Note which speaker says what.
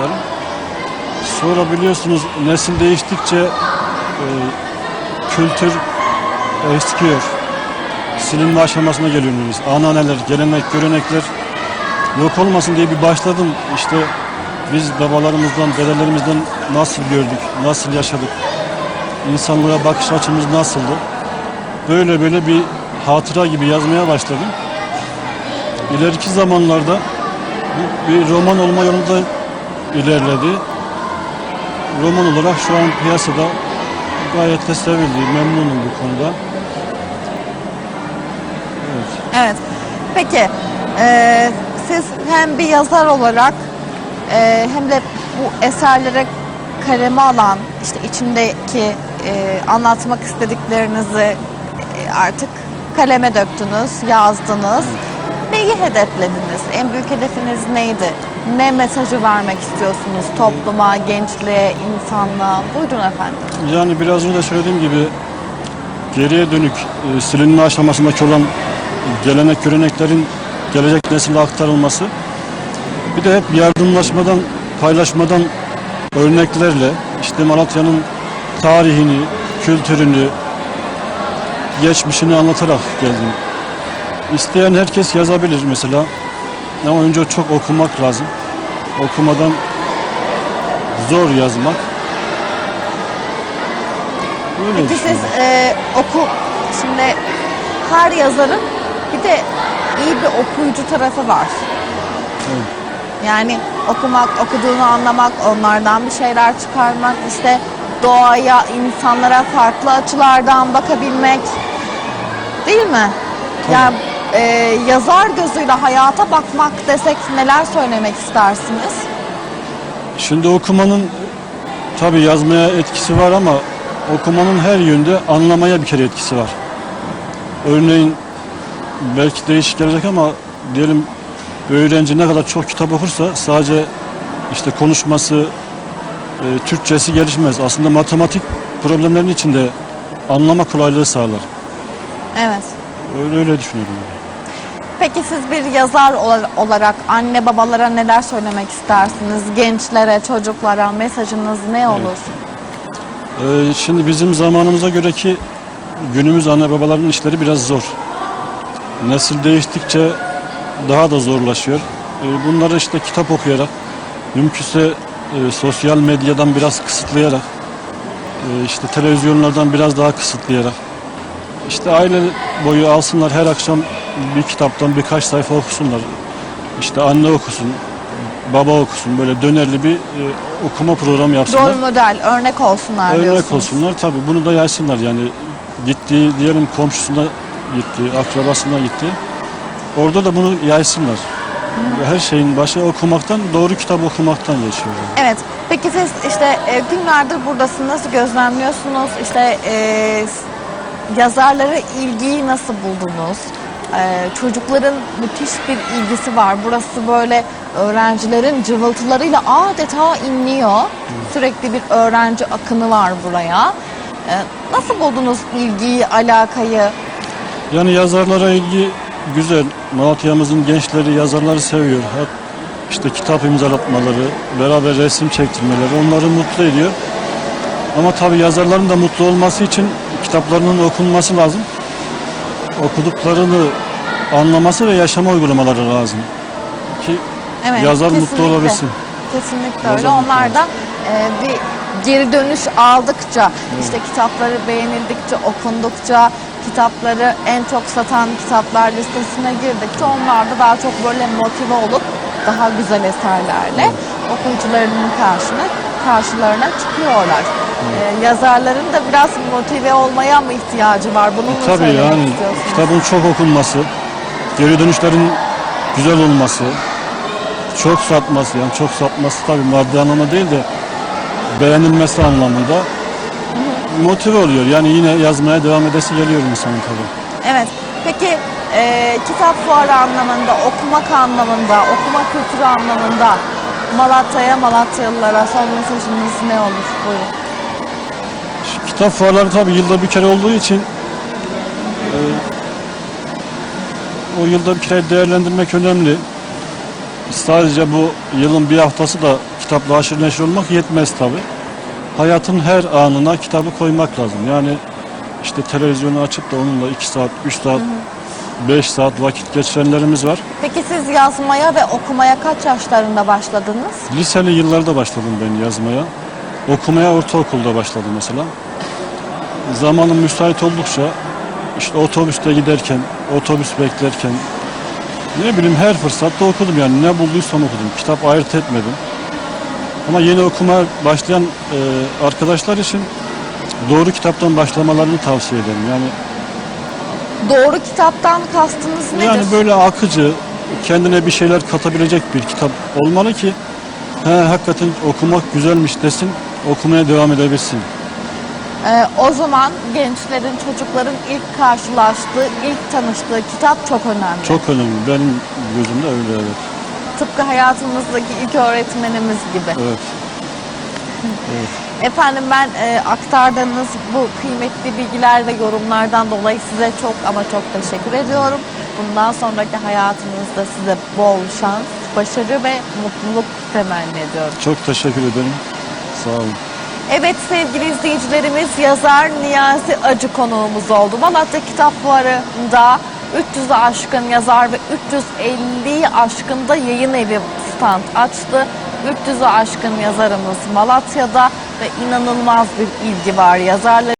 Speaker 1: yazarım. Sonra biliyorsunuz nesil değiştikçe e, kültür eskiyor. Silinme aşamasına geliyoruz. Ananeler, gelenek, görenekler yok olmasın diye bir başladım. İşte biz babalarımızdan, dedelerimizden nasıl gördük, nasıl yaşadık, insanlığa bakış açımız nasıldı. Böyle böyle bir hatıra gibi yazmaya başladım. İleriki zamanlarda bir roman olma yolunda ilerledi. Roman olarak şu an piyasada gayet de sevildi. Memnunum bu konuda. Evet.
Speaker 2: Evet. Peki e, siz hem bir yazar olarak e, hem de bu eserlere kaleme alan işte içindeki e, anlatmak istediklerinizi e, artık kaleme döktünüz, yazdınız. Neyi hedeflediniz? En büyük hedefiniz neydi? Ne mesajı vermek istiyorsunuz topluma, gençliğe, insanlığa? Buyurun efendim.
Speaker 1: Yani biraz önce söylediğim gibi geriye dönük e, silinme aşamasındaki olan gelenek göreneklerin gelecek nesile aktarılması bir de hep yardımlaşmadan, paylaşmadan örneklerle işte Malatya'nın tarihini, kültürünü, geçmişini anlatarak geldim. İsteyen herkes yazabilir mesela. Ama önce çok okumak lazım. Okumadan zor yazmak. Öyle
Speaker 2: Peki siz e, oku, şimdi her yazarın bir de iyi bir okuyucu tarafı var.
Speaker 1: Evet.
Speaker 2: Yani okumak, okuduğunu anlamak, onlardan bir şeyler çıkarmak, işte doğaya, insanlara farklı açılardan bakabilmek. Değil mi?
Speaker 1: Tabii.
Speaker 2: Yani e, yazar gözüyle hayata bakmak desek neler söylemek istersiniz?
Speaker 1: Şimdi okumanın tabi yazmaya etkisi var ama okumanın her yönde anlamaya bir kere etkisi var. Örneğin belki değişik gelecek ama diyelim öğrenci ne kadar çok kitap okursa sadece işte konuşması, e, Türkçesi gelişmez. Aslında matematik problemlerin içinde anlama kolaylığı sağlar.
Speaker 2: Evet.
Speaker 1: Öyle, öyle düşünüyorum.
Speaker 2: Peki siz bir yazar ola- olarak anne babalara neler söylemek istersiniz? Gençlere, çocuklara mesajınız ne olur?
Speaker 1: Ee, şimdi bizim zamanımıza göre ki günümüz anne babaların işleri biraz zor. Nesil değiştikçe daha da zorlaşıyor. Ee, bunları işte kitap okuyarak, mümkünse e, sosyal medyadan biraz kısıtlayarak, e, işte televizyonlardan biraz daha kısıtlayarak, işte aile boyu alsınlar her akşam bir kitaptan birkaç sayfa okusunlar. İşte anne okusun, baba okusun böyle dönerli bir e, okuma programı yapsınlar.
Speaker 2: Rol model, örnek olsunlar
Speaker 1: Örnek
Speaker 2: diyorsunuz.
Speaker 1: olsunlar tabii bunu da yaysınlar yani gittiği diyelim komşusuna gitti, akrabasına gitti. Orada da bunu yaysınlar. Her şeyin başı okumaktan, doğru kitap okumaktan geçiyor.
Speaker 2: Evet. Peki siz işte e, günlerdir buradasınız, gözlemliyorsunuz. İşte e, yazarlara ilgiyi nasıl buldunuz? E, çocukların müthiş bir ilgisi var. Burası böyle öğrencilerin cıvıltılarıyla adeta inliyor. Sürekli bir öğrenci akını var buraya. E, nasıl buldunuz ilgiyi, alakayı?
Speaker 1: Yani yazarlara ilgi güzel. Malatya'mızın gençleri yazarları seviyor. Hep işte kitap imzalatmaları, beraber resim çektirmeleri onları mutlu ediyor. Ama tabii yazarların da mutlu olması için kitaplarının okunması lazım. Okuduklarını anlaması ve yaşama uygulamaları lazım. Ki
Speaker 2: Evet,
Speaker 1: yazar mutlu olabilsin.
Speaker 2: Kesinlikle
Speaker 1: Yazar
Speaker 2: öyle.
Speaker 1: mutlu
Speaker 2: Onlardan e, bir geri dönüş aldıkça, işte kitapları beğenildikçe, okundukça, kitapları en çok satan kitaplar listesine girdikçe onlar da daha çok böyle motive olup daha güzel eserlerle okuyucularının karşına karşılarına çıkıyorlar. E, yazarların da biraz motive olmaya mı ihtiyacı var? Bunu mu
Speaker 1: Tabii
Speaker 2: söylemek
Speaker 1: yani
Speaker 2: istiyorsunuz?
Speaker 1: kitabın çok okunması, geri dönüşlerin güzel olması, çok satması yani çok satması tabii maddi anlamda değil de beğenilmesi anlamında motive oluyor. Yani yine yazmaya devam edesi geliyor insanın tabii.
Speaker 2: Evet. Peki e, kitap fuarı anlamında, okumak anlamında, okuma kültürü anlamında Malatya'ya, Malatyalılara son mesajınız ne olur? Buyurun.
Speaker 1: Kitap fuarları tabii yılda bir kere olduğu için e, o yılda bir kere değerlendirmek önemli. Sadece bu yılın bir haftası da kitapla aşırı neşir olmak yetmez tabi. Hayatın her anına kitabı koymak lazım. Yani işte televizyonu açıp da onunla 2 saat, 3 saat, 5 saat vakit geçirenlerimiz var.
Speaker 2: Peki siz yazmaya ve okumaya kaç yaşlarında başladınız?
Speaker 1: Liseli yıllarda başladım ben yazmaya. Okumaya ortaokulda başladım mesela. Zamanım müsait oldukça işte otobüste giderken, otobüs beklerken ne bileyim her fırsatta okudum yani ne bulduysam okudum. Kitap ayırt etmedim. Ama yeni okumaya başlayan e, arkadaşlar için doğru kitaptan başlamalarını tavsiye ederim. Yani
Speaker 2: Doğru kitaptan kastınız nedir?
Speaker 1: yani böyle akıcı, kendine bir şeyler katabilecek bir kitap olmalı ki he, hakikaten okumak güzelmiş desin, okumaya devam edebilsin.
Speaker 2: Ee, o zaman gençlerin, çocukların ilk karşılaştığı, ilk tanıştığı kitap çok önemli.
Speaker 1: Çok önemli. Benim gözümde öyle evet.
Speaker 2: Tıpkı hayatımızdaki ilk öğretmenimiz gibi.
Speaker 1: Evet.
Speaker 2: Efendim ben e, aktardığınız bu kıymetli bilgiler ve yorumlardan dolayı size çok ama çok teşekkür ediyorum. Bundan sonraki hayatınızda size bol şans, başarı ve mutluluk temenni ediyorum.
Speaker 1: Çok teşekkür ederim. Sağ olun.
Speaker 2: Evet sevgili izleyicilerimiz yazar Niyazi Acı konuğumuz oldu. Malatya Kitap Fuarı'nda 300'ü aşkın yazar ve 350'yi aşkında yayın evi stand açtı. 300'ü aşkın yazarımız Malatya'da ve inanılmaz bir ilgi var yazarlar.